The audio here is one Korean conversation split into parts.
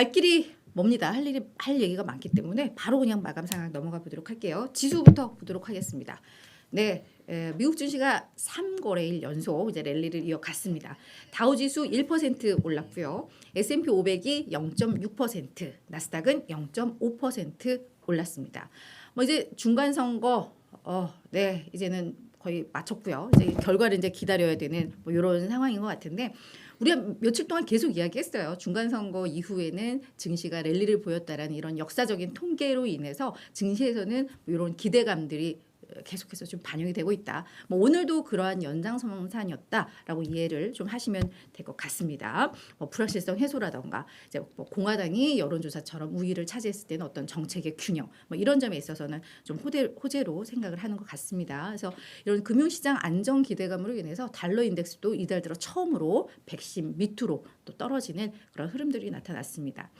발길이 뭡니다. 할 일이 할 얘기가 많기 때문에 바로 그냥 마감 상황 넘어가 보도록 할게요. 지수부터 보도록 하겠습니다. 네, 에, 미국 증시가 3거래일 연속 이제 랠리를 이어갔습니다. 다우 지수 1% 올랐고요. S&P 500이 0.6%, 나스닥은 0.5% 올랐습니다. 뭐 이제 중간 선거 어, 네, 이제는 거의 마쳤고요. 이제 결과를 이제 기다려야 되는 뭐 이런 상황인 것 같은데 우리가 며칠 동안 계속 이야기했어요. 중간 선거 이후에는 증시가 랠리를 보였다라는 이런 역사적인 통계로 인해서 증시에서는 뭐 이런 기대감들이 계속해서 좀 반영이 되고 있다. 뭐 오늘도 그러한 연장선상이었다라고 이해를 좀 하시면 될 것 같습니다. 뭐 불확실성 해소라던가 이제 뭐 공화당이 여론조사처럼 우위를 차지했을 때는 어떤 정책의 균형 뭐 이런 점에 있어서는 좀 호대, 호재로 생각을 하는 것 같습니다. 그래서 이런 금융시장 안정 기대감으로 인해서 달러 인덱스도 이달 들어 처음으로 110 밑으로 또 떨어지는 그런 흐름들이 나타났습니다.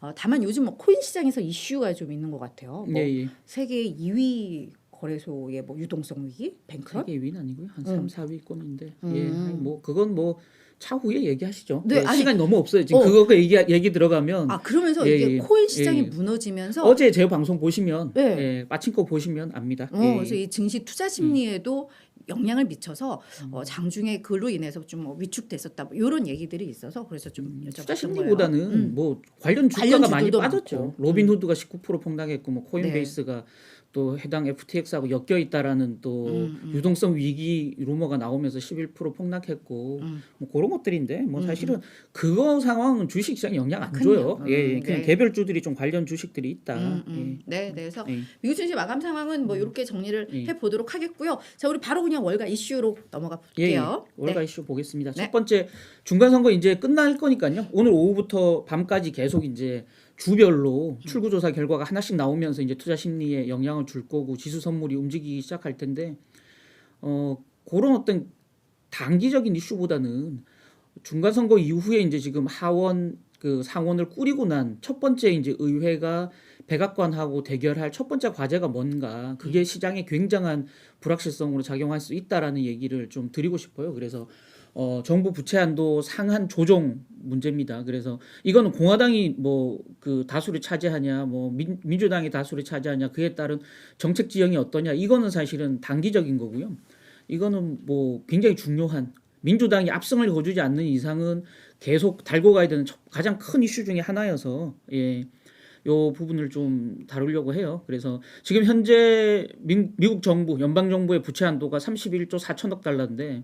어, 다만 요즘 뭐 코인 시장에서 이슈가 좀 있는 것 같아요. 뭐 예, 예. 세계 2위 거래소의 뭐 유동성 위기, 뱅크런. 세계 위는 아니고요. 한 음. 3, 4위권인데. 음. 예. 뭐 그건 뭐 차후에 얘기하시죠. 네, 예, 아니, 시간이 너무 없어요. 지금 어. 그거 얘기 얘기 들어가면 아 그러면서 예, 이게 예. 코인 시장이 예. 무너지면서 어제 제 방송 보시면 네. 예, 마친 거 보시면 압니다. 어, 예. 그래서 이 증시 투자 심리에도 영향을 미쳐서 음. 어, 장중에 그로 인해서 좀뭐 위축됐었다 뭐 이런 얘기들이 있어서 그래서 좀 여쭤봤던 투자. 심리보다는 음. 뭐 관련 주가가 관련 많이 빠졌죠. 음. 로빈후드가 19% 폭락했고 뭐 네. 코인베이스가 또 해당 FTX하고 엮여 있다라는 또 음, 음. 유동성 위기 루머가 나오면서 11% 폭락했고 음. 뭐 그런 것들인데 뭐 음, 사실은 그거 상황은 주식 시장에 영향 안 그럼요. 줘요. 예, 예. 음, 그냥 네. 개별 주들이 좀 관련 주식들이 있다. 음, 음. 네, 네. 그래서 예. 예. 미국 증시 마감 상황은 뭐 이렇게 정리를 예. 해 보도록 하겠고요. 자, 우리 바로 그냥 월가 이슈로 넘어가 예, 예. 볼게요. 월가 네. 이슈 보겠습니다. 네. 첫 번째 중간 선거 이제 끝날 거니까요. 오늘 오후부터 밤까지 계속 이제 주별로 출구 조사 결과가 하나씩 나오면서 이제 투자 심리에 영향을 줄 거고 지수 선물이 움직이기 시작할 텐데 어 그런 어떤 단기적인 이슈보다는 중간 선거 이후에 이제 지금 하원 그 상원을 꾸리고 난 첫 번째 이제 의회가 백악관하고 대결할 첫 번째 과제가 뭔가 그게 시장에 굉장한 불확실성으로 작용할 수 있다라는 얘기를 좀 드리고 싶어요. 그래서 어, 정부 부채 한도 상한 조정 문제입니다. 그래서 이거는 공화당이 뭐 그 다수를 차지하냐, 뭐 민, 민주당이 다수를 차지하냐, 그에 따른 정책 지형이 어떠냐, 이거는 사실은 단기적인 거고요. 이거는 뭐 굉장히 중요한 민주당이 압승을 거두지 않는 이상은 계속 달고 가야 되는 첫- 가장 큰 이슈 중에 하나여서 예. 요 부분을 좀 다루려고 해요. 그래서 지금 현재 민, 미국 정부 연방 정부의 부채 한도가 31조 4천억 달러인데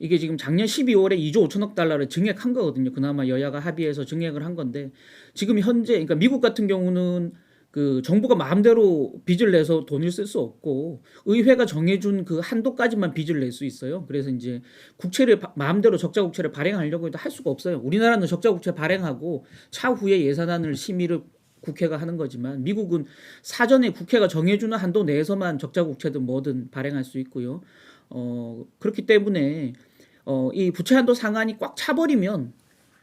이게 지금 작년 12월에 2조 5천억 달러를 증액한 거거든요. 그나마 여야가 합의해서 증액을 한 건데 지금 현재 그러니까 미국 같은 경우는 그 정부가 마음대로 빚을 내서 돈을 쓸 수 없고 의회가 정해준 그 한도까지만 빚을 낼 수 있어요. 그래서 이제 국채를 바- 마음대로 적자 국채를 발행하려고 해도 할 수가 없어요. 우리나라는 적자 국채 발행하고 차후에 예산안을 심의를 국회가 하는 거지만 미국은 사전에 국회가 정해주는 한도 내에서만 적자 국채든 뭐든 발행할 수 있고요. 어 그렇기 때문에 어 이 부채 한도 상한이 꽉 차버리면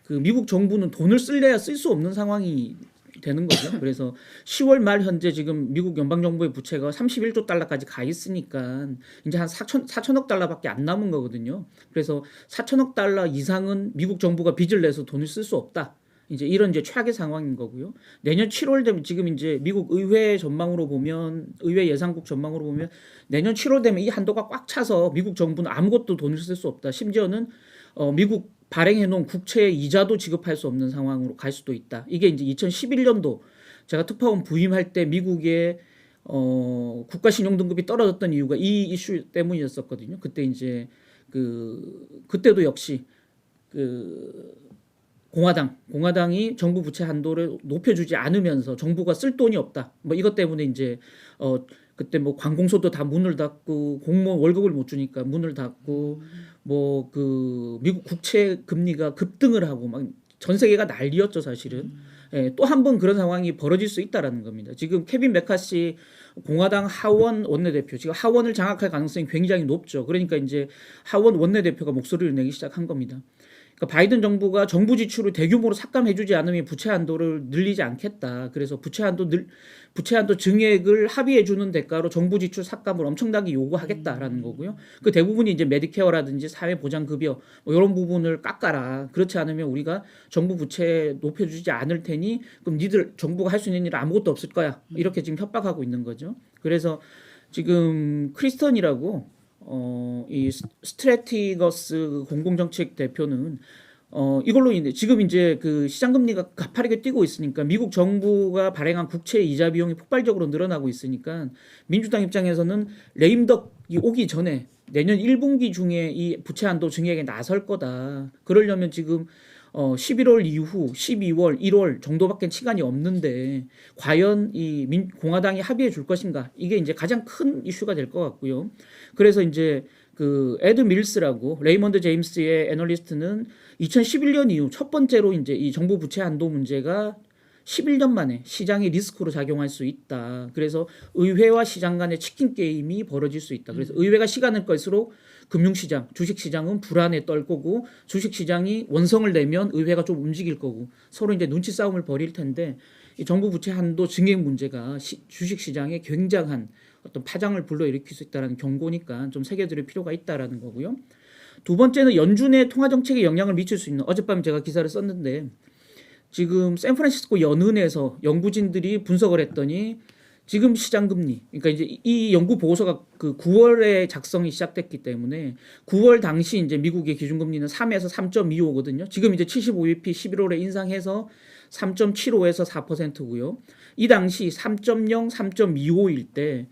그 미국 정부는 돈을 쓸래야 쓸 수 없는 상황이 되는 거죠. 그래서 10월 말 현재 지금 미국 연방 정부의 부채가 31조 달러까지 가 있으니까 이제 한 4천 4천억 달러밖에 안 남은 거거든요. 그래서 4천억 달러 이상은 미국 정부가 빚을 내서 돈을 쓸 수 없다. 이제 이런 이제 최악의 상황인 거고요. 내년 7월 되면 지금 이제 미국 의회 전망으로 보면 의회 예산국 전망으로 보면 내년 7월 되면 이 한도가 꽉 차서 미국 정부는 아무것도 돈을 쓸 수 없다. 심지어는 어 미국 발행해 놓은 국채 이자도 지급할 수 없는 상황으로 갈 수도 있다. 이게 이제 2011년도 제가 특파원 부임할 때 미국의 어 국가 신용 등급이 떨어졌던 이유가 이 이슈 때문이었었거든요. 그때 이제 그 그때도 역시 그 공화당 공화당이 정부 부채 한도를 높여주지 않으면서 정부가 쓸 돈이 없다. 뭐 이것 때문에 이제 어 그때 뭐 관공서도 다 문을 닫고 공무원 월급을 못 주니까 문을 닫고 뭐 그 미국 국채 금리가 급등을 하고 막 전 세계가 난리였죠 사실은. 예, 또 한 번 그런 상황이 벌어질 수 있다라는 겁니다. 지금 케빈 메카시 공화당 하원 원내대표 지금 하원을 장악할 가능성이 굉장히 높죠. 그러니까 이제 하원 원내대표가 목소리를 내기 시작한 겁니다. 그러니까 바이든 정부가 정부 지출을 대규모로 삭감해주지 않으면 부채 한도를 늘리지 않겠다. 그래서 부채 한도 늘 부채 한도 증액을 합의해 주는 대가로 정부 지출 삭감을 엄청나게 요구하겠다라는 거고요. 그 대부분이 이제 메디케어라든지 사회보장급여 뭐 이런 부분을 깎아라. 그렇지 않으면 우리가 정부 부채 높여주지 않을 테니 그럼 니들 정부가 할 수 있는 일 아무것도 없을 거야. 이렇게 지금 협박하고 있는 거죠. 그래서 지금 크리스턴이라고 어 이 스트레티거스 공공정책 대표는 어 이걸로 인해 지금 이제 그 시장 금리가 가파르게 뛰고 있으니까 미국 정부가 발행한 국채 이자 비용이 폭발적으로 늘어나고 있으니까 민주당 입장에서는 레임덕이 오기 전에 내년 1분기 중에 이 부채 한도 증액에 나설 거다. 그러려면 지금 어 11월 이후 12월, 1월 정도밖에 시간이 없는데 과연 이 민, 공화당이 합의해 줄 것인가? 이게 이제 가장 큰 이슈가 될 것 같고요. 그래서 이제 그 에드 밀스라고 레이먼드 제임스의 애널리스트는 2011년 이후 첫 번째로 이제 이 정부 부채 한도 문제가 11년 만에 시장의 리스크로 작용할 수 있다. 그래서 의회와 시장 간의 치킨 게임이 벌어질 수 있다. 그래서 의회가 시간을 끌수록 금융시장, 주식시장은 불안에 떨 거고 주식시장이 원성을 내면 의회가 좀 움직일 거고 서로 이제 눈치 싸움을 벌일 텐데 이 정부 부채 한도 증액 문제가 시, 주식시장에 굉장한 어떤 파장을 불러일으킬 수 있다는 경고니까 좀 새겨들을 필요가 있다라는 거고요. 두 번째는 연준의 통화 정책에 영향을 미칠 수 있는 어젯밤 제가 기사를 썼는데 지금 샌프란시스코 연은에서 연구진들이 분석을 했더니 지금 시장 금리 그러니까 이제 이 연구 보고서가 그 9월에 작성이 시작됐기 때문에 9월 당시 이제 미국의 기준 금리는 3에서 3.25거든요. 지금 이제 75bp 11월에 인상해서 3.75에서 4%고요. 이 당시 3.0, 3.25일 때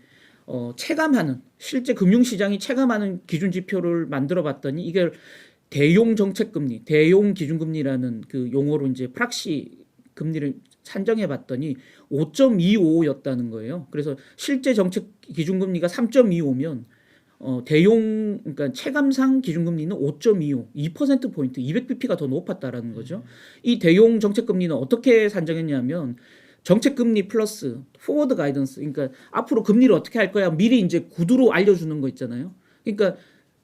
어, 체감하는 실제 금융시장이 체감하는 기준 지표를 만들어 봤더니 이게 대용 정책 금리, 대용 기준 금리라는 그 용어로 이제 프락시 금리를 산정해 봤더니 5.25였다는 거예요. 그래서 실제 정책 기준 금리가 3.25면 어, 대용 그러니까 체감상 기준 금리는 5.25, 2% 포인트, 200bp가 더 높았다라는 거죠. 이 대용 정책 금리는 어떻게 산정했냐면 정책 금리 플러스 포워드 가이던스 그러니까 앞으로 금리를 어떻게 할 거야 미리 이제 구두로 알려주는 거 있잖아요. 그러니까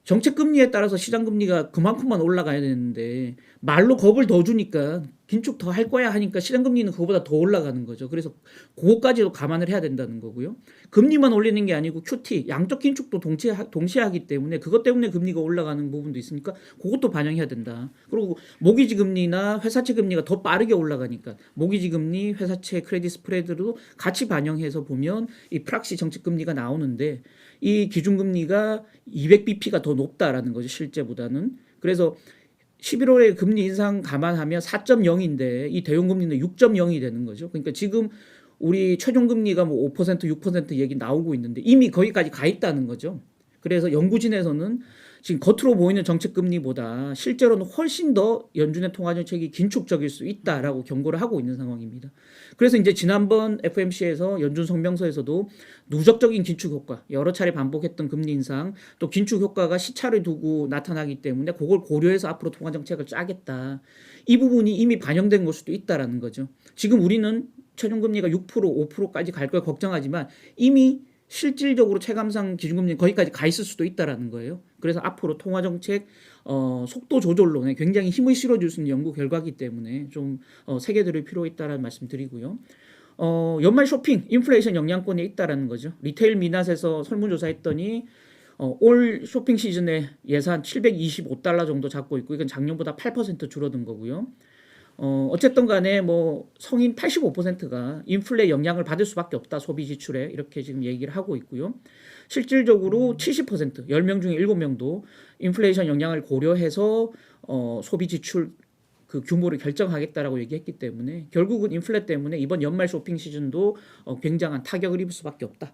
정책 금리에 따라서 시장 금리가 그만큼만 올라가야 되는데 말로 겁을 더 주니까 긴축 더 할 거야 하니까 시장 금리는 그거보다 더 올라가는 거죠. 그래서 그거까지도 감안을 해야 된다는 거고요. 금리만 올리는 게 아니고 QT 양적 긴축도 동시에 하- 동시에 하기 때문에 그것 때문에 금리가 올라가는 부분도 있으니까 그것도 반영해야 된다. 그리고 모기지 금리나 회사채 금리가 더 빠르게 올라가니까 모기지 금리, 회사채 크레딧 스프레드도 같이 반영해서 보면 이 프락시 정책 금리가 나오는데 이 기준 금리가 200bp가 더 높다라는 거죠 실제보다는. 그래서 11월에 금리 인상 감안하면 4.0인데 이 대용 금리는 6.0이 되는 거죠. 그러니까 지금 우리 최종 금리가 뭐 5% 6% 얘기 나오고 있는데 이미 거기까지 가 있다는 거죠. 그래서 연구진에서는 지금 겉으로 보이는 정책 금리보다 실제로는 훨씬 더 연준의 통화 정책이 긴축적일 수 있다라고 경고를 하고 있는 상황입니다. 그래서 이제 지난번 FMC에서 연준 성명서에서도 누적적인 긴축 효과 여러 차례 반복했던 금리 인상 또 긴축 효과가 시차를 두고 나타나기 때문에 그걸 고려해서 앞으로 통화 정책을 짜겠다. 이 부분이 이미 반영된 걸 수도 있다라는 거죠. 지금 우리는 최종 금리가 6% 5%까지 갈 걸 걱정하지만 이미 실질적으로 체감상 기준금리 거기까지 가 있을 수도 있다라는 거예요. 그래서 앞으로 통화 정책 어, 속도 조절론에 굉장히 힘을 실어줄 수 있는 연구 결과이기 때문에 좀 어, 새겨들을 필요 있다라는 말씀드리고요. 어, 연말 쇼핑 인플레이션 영향권에 있다라는 거죠. 리테일 미낫에서 설문조사했더니 어, 올 쇼핑 시즌에 예산 725달러 정도 잡고 있고 이건 작년보다 8% 줄어든 거고요. 어, 어쨌든 간에 뭐 성인 85%가 인플레 영향을 받을 수밖에 없다 소비 지출에 이렇게 지금 얘기를 하고 있고요. 실질적으로 70% 10명 중에 7명도 인플레이션 영향을 고려해서 어, 소비 지출 그 규모를 결정하겠다라고 얘기했기 때문에 결국은 인플레 때문에 이번 연말 쇼핑 시즌도 어, 굉장한 타격을 입을 수밖에 없다.